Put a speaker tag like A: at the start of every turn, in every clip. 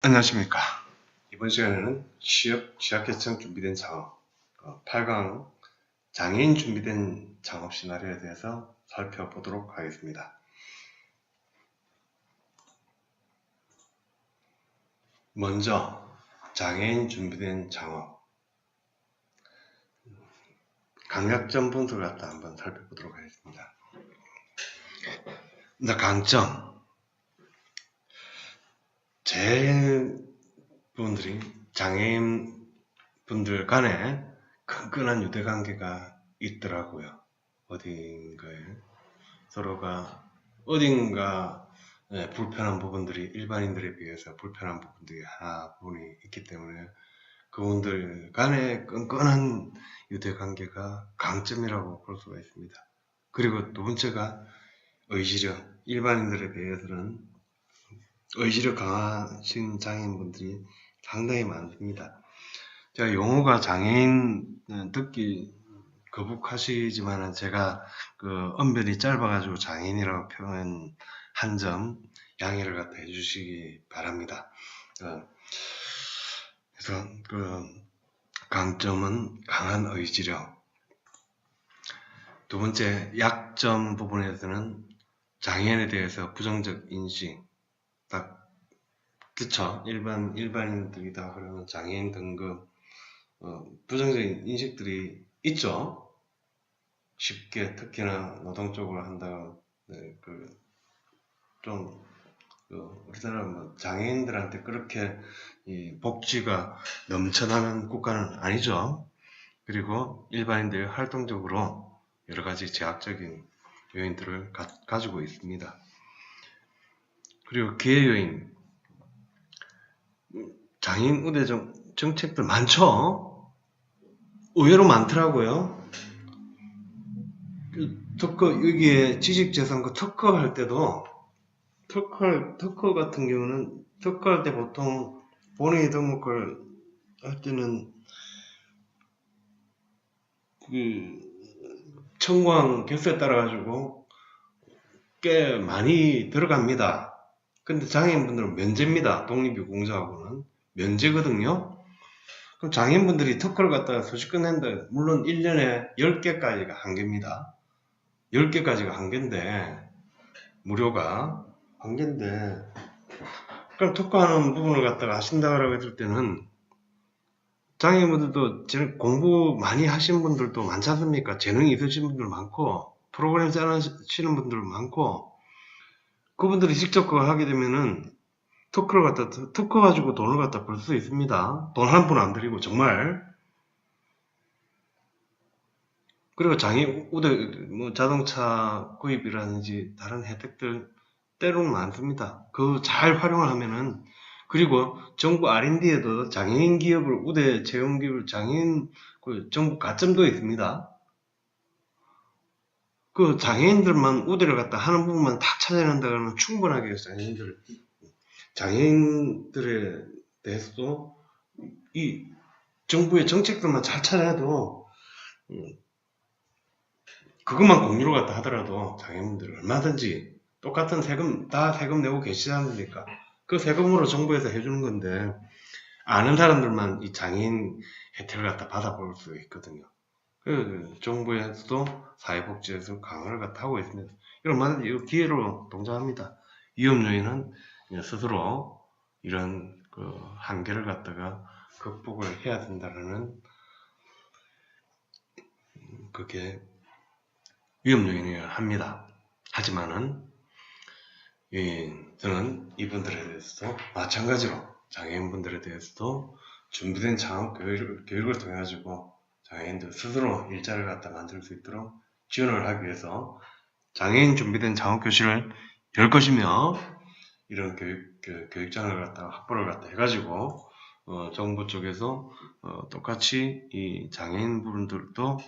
A: 안녕하십니까. 이번 시간에는 취업, 취약계층 준비된 창업, 8강 장애인 준비된 창업 시나리오에 대해서 살펴보도록 하겠습니다. 먼저 장애인 준비된 창업 강약점 분석을 갖다 한번 살펴보도록 하겠습니다. 자, 강점 제일 분들이 장애인 분들 간에 끈끈한 유대 관계가 있더라고요. 어딘가에 서로가 어딘가 네, 불편한 부분들이 일반인들에 비해서 불편한 부분들이 하나 부분이 있기 때문에 그분들 간에 끈끈한 유대 관계가 강점이라고 볼 수가 있습니다. 그리고 두 번째가 의지력 일반인들에 비해서는 의지력 강하신 장애인분들이 상당히 많습니다. 제가 용어가 장애인 듣기 거북하시지만 제가 그 언변이 짧아가지고 장애인이라고 표현한 점 양해를 갖다 해주시기 바랍니다. 어, 그래서 그 강점은 강한 의지력. 두 번째 약점 부분에서는 장애인에 대해서 부정적 인식. 딱 그쵸. 일반 일반인들이 다 그러면 장애인 등급 어, 부정적인 인식들이 있죠. 쉽게 특히나 노동 쪽으로 한다. 네, 그좀 그 우리나라 뭐 장애인들한테 그렇게 이 복지가 넘쳐나는 국가는 아니죠. 그리고 일반인들이 활동적으로 여러 가지 제약적인 요인들을 가, 지고 있습니다. 그리고 기회요인 장애인 우대 정, 정책들 많죠? 의외로 많더라고요. 그 특허, 여기에 지식재산 그 특허 할 때도 특허, 특허 같은 경우는 특허 할 때 보통 본인이 등록을 할 때는 그 청구한 개수에 따라 가지고 꽤 많이 들어갑니다. 근데 장애인분들은 면제입니다. 독립유공자하고는. 면제거든요. 그럼 장애인분들이 특허를 갖다가 소식껏 낸다. 물론 1년에 10개까지가 한계입니다. 10개까지가 한계인데, 무료가 한계인데, 그럼 특허하는 부분을 갖다가 하신다고 했을 때는, 장애인분들도 공부 많이 하신 분들도 많지 않습니까? 재능이 있으신 분들 많고, 프로그램 짜시는 분들 많고, 그분들이 직접 그걸 하게 되면은 특허를 갖다 특허 가지고 돈을 갖다 벌 수 있습니다. 돈 한 푼안 들이고 정말 그리고 장애 우대 뭐 자동차 구입이라든지 다른 혜택들 때로는 많습니다. 그 잘 활용을 하면은 그리고 정부 R&D에도 장애인 기업을 우대 채용 기업을 장애인 그 정부 가점도 있습니다. 그 장애인들만 우대를 갖다 하는 부분만 다 찾아낸다 그러면 충분하게 장애인들 장애인들에 대해서도 이 정부의 정책들만 잘 찾아내도 음, 그것만 공유를 갖다 하더라도 장애인들 얼마든지 똑같은 세금 다 세금 내고 계시지 않습니까? 그 세금으로 정부에서 해주는 건데 아는 사람들만 이 장애인 혜택을 갖다 받아볼 수 있거든요. 그 정부에서도 사회복지에서 강화를 하고 있습니다. 이런 말, 이 기회로 동작합니다. 위험 요인은 스스로 이런 그 한계를 갖다가 극복을 해야 된다는 그게 위험 요인이어야 합니다. 하지만은 예, 저는 이분들에 대해서도 마찬가지로 장애인분들에 대해서도 준비된 교육을, 교육을 통해 가지고 장애인들 스스로 일자를 갖다 만들 수 있도록 지원을 하기 위해서 장애인 준비된 장학교실을 열 것이며 이런 교육, 교육 장을 갖다가 확보를 갖다 해가지고 어, 정부 쪽에서 어, 똑같이 이 장애인 분들도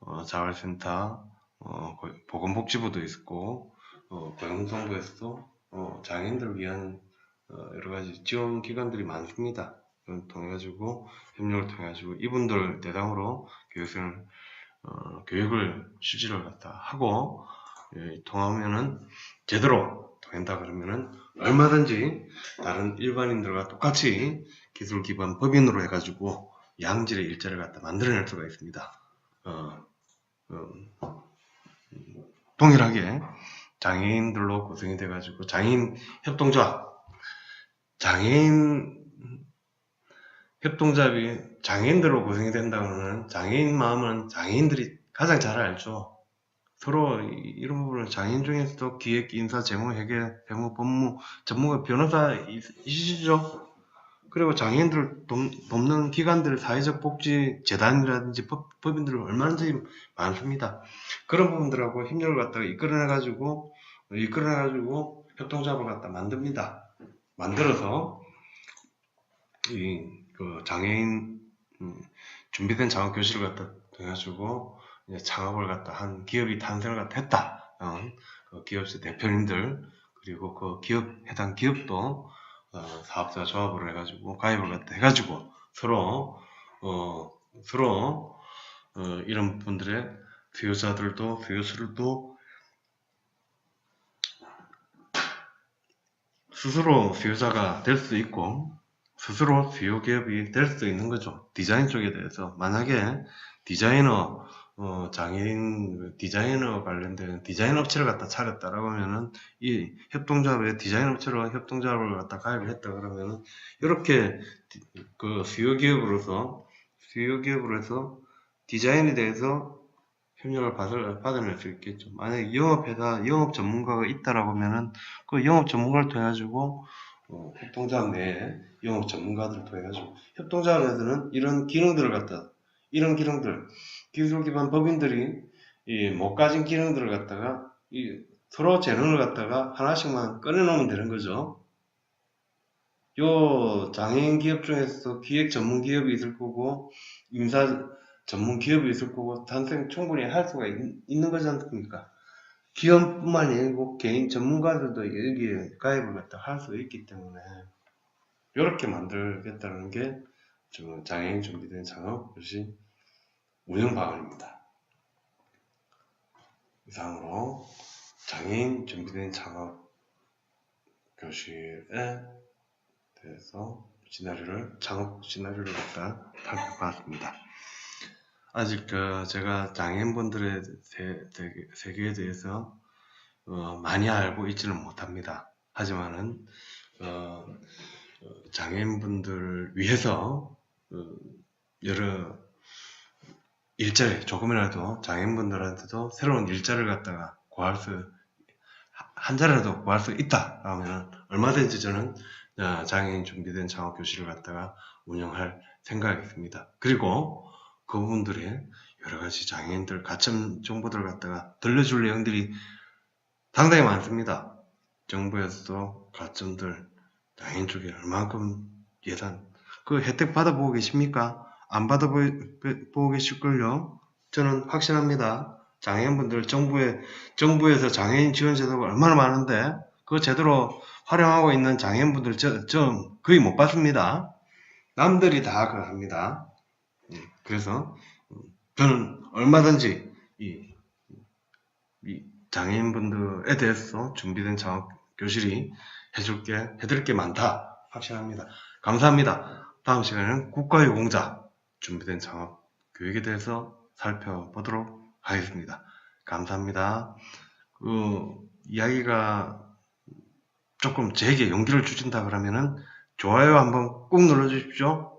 A: 어, 자활센터, 어, 보건복지부도 있고 어, 고용노동부에서도 어, 장애인들을 위한 어, 여러 가지 지원 기관들이 많습니다. 통해 가지고 협력을 통해 가지고 이분들 대상으로 교육을 어, 교육을 실질을 갖다 하고 예, 통하면은 제대로 된다 그러면은 얼마든지 다른 일반인들과 똑같이 기술 기반 법인으로 해가지고 양질의 일자리를 갖다 만들어낼 수가 있습니다. 어, 어, 동일하게 장애인들로 구성이 돼가지고 장애인 협동조합, 장애인 협동조합이 장애인들로 구성이 된다면 장애인 마음은 장애인들이 가장 잘 알죠. 서로 이- 이런 부분을 장애인 중에서도 기획, 인사, 재무, 회계, 세무, 법무, 전문가, 변호사 있- 있으시죠? 그리고 장애인들을 돕, 돕는 기관들, 사회적 복지 재단이라든지 법, 법인들 얼마든지 많습니다. 그런 부분들하고 협력을 갖다가 이끌어내가지고, 이끌어내가지고 협동조합을 갖다 만듭니다. 만들어서, 이, 그 장애인, 음, 준비된 장학 교실을 갖다 해가지고, 이제 창업을 갖다 한 기업이 탄생을 갖다 했다. 어, 그 기업체 대표님들, 그리고 그 기업, 해당 기업도 어, 사업자 조합을 해가지고 가입을 갖다 해가지고 서로 어, 서로 어, 이런 분들의 수요자들도 수요수들도 스스로 수요자가 될 수 있고 스스로 수요 기업이 될수 있는 거죠. 디자인 쪽에 대해서 만약에 디자이너 어, 장애인 디자이너 관련된 디자인 업체를 갖다 차렸다라고 하면은 이 협동조합에 디자인 업체로 협동조합을 갖다 가입을 했다 그러면은 이렇게 디- 그 수요 기업으로서 수요 기업으로서 디자인에 대해서 협력을 받을, 받아낼 수 있겠죠. 만약에 영업회사, 영업 전문가가 있다라고 하면은 그 영업 전문가를 통해 가지고 어, 협동조합 내에 영업 전문가들을 통해 가지고 협동조합에서는 이런 기능들을 갖다 이런 기능들 기술 기반 법인들이 이 못 가진 기능들을 갖다가 이 서로 재능을 갖다가 하나씩만 꺼내놓으면 되는 거죠. 요 장애인 기업 중에서 기획 전문 기업이 있을 거고 인사 전문 기업이 있을 거고 탄생 충분히 할 수가 있, 는 거지 않습니까? 기업뿐만이 아니고 개인 전문가들도 여기에 가입을 갖다 할 수 있기 때문에 이렇게 만들겠다는 게 장애인 준비된 창업 교시 운영 방안입니다. 이상으로 장애인 준비된 창업 교실에 대해서 시나리오를 창업 시나리오를 갖다 살펴봤습니다. 아직 그 제가 장애인분들의 세, 세- 세계에 대해서 어, 많이 알고 있지는 못합니다. 하지만은 어, 어, 장애인분들을 위해서 어, 여러 일자리 조금이라도 장애인분들한테도 새로운 일자리를 갖다가 구할 수 한 자리라도 구할 수 있다 하면 얼마든지 저는 어, 장애인 준비된 창업 교실을 갖다가 운영할 생각이 있습니다. 그리고 그분들의 여러 가지 장애인들 가점 정보들을 갖다가 들려줄 내용들이 상당히 많습니다. 정부에서도 가점들 장애인 쪽에 얼마큼 예산 그 혜택 받아보고 계십니까? 안 받아보고 계실걸요? 저는 확신합니다. 장애인분들 정부에 정부에서 장애인 지원 제도가 얼마나 많은데 그 제대로 활용하고 있는 장애인분들 저, 저 거의 못 봤습니다. 남들이 다 그걸 합니다. 음, 그래서 음, 저는 얼마든지 이, 이 장애인분들에 대해서 준비된 창업 교실이 해줄 게 해드릴 게 많다 확신합니다. 감사합니다. 다음 시간에는 국가유공자 준비된 창업 교육에 대해서 살펴보도록 하겠습니다. 감사합니다. 그 이야기가 조금 제게 용기를 주신다 그러면은 좋아요 한번 꾹 눌러 주십시오.